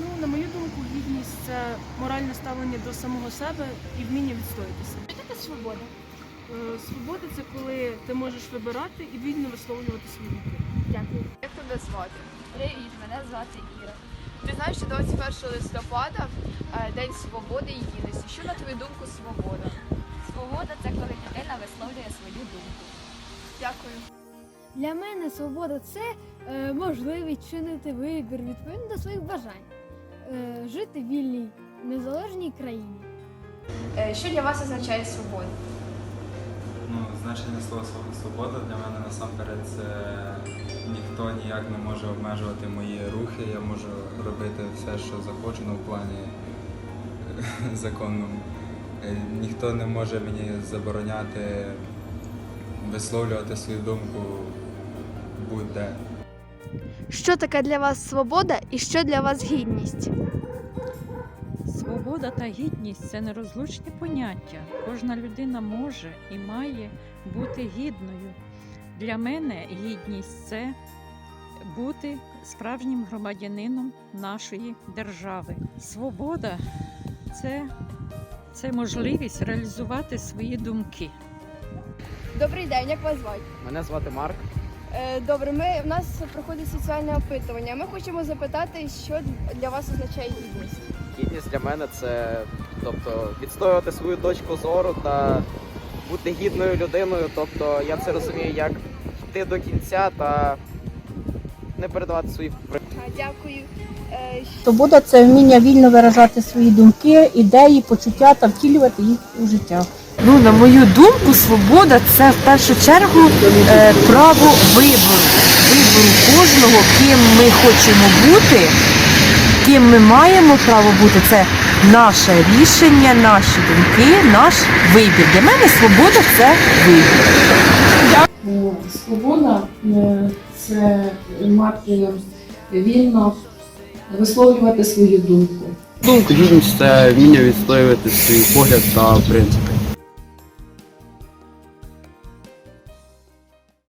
Ну, на мою думку, гідність це моральне ставлення до самого себе і вміння відстоятися. Що таке свобода? Е, Свобода це коли ти можеш вибирати і вільно висловлювати свої думки. Дякую. Як тебе звати? Привіт, мене звати Іра. Ти знаєш, що 21 листопада е, День свободи і гідності. Що на твою думку? Свобода свою думку. Дякую. Для мене свобода це е, можливість чинити вибір відповідно до своїх бажань, е, жити в вільній, незалежній країні. Е, Що для вас означає свобода? Ну, значення слова «св- свобода для мене насамперед це ніхто ніяк не може обмежувати мої рухи. Я можу робити все, що захочу, ну, в плані е, законному. Е, Ніхто не може мені забороняти висловлювати свою думку будь-де. Що таке для вас свобода і що для вас гідність? Свобода та гідність це нерозлучні поняття. Кожна людина може і має бути гідною. Для мене гідність це бути справжнім громадянином нашої держави. Свобода це, це можливість реалізувати свої думки. Добрий день, як вас звати? Мене звати Марк. Е, Добре, ми в нас проходить соціальне опитування. Ми хочемо запитати, що для вас означає гідність. Гідність для мене це тобто відстоювати свою точку зору та бути гідною людиною. Тобто я це розумію, як йти до кінця та не передавати свої А, Дякую. Е, Свобода це вміння вільно виражати свої думки, ідеї, почуття та втілювати їх у життя. Ну, на мою думку, свобода це в першу чергу е, право вибору. Вибору кожного, ким ми хочемо бути, ким ми маємо право бути. Це наше рішення, наші думки, наш вибір. Для мене свобода це вибір. Свобода е, це мати вільно висловлювати свою думку. Гідність це вміння відстоювати свій погляд та принцип.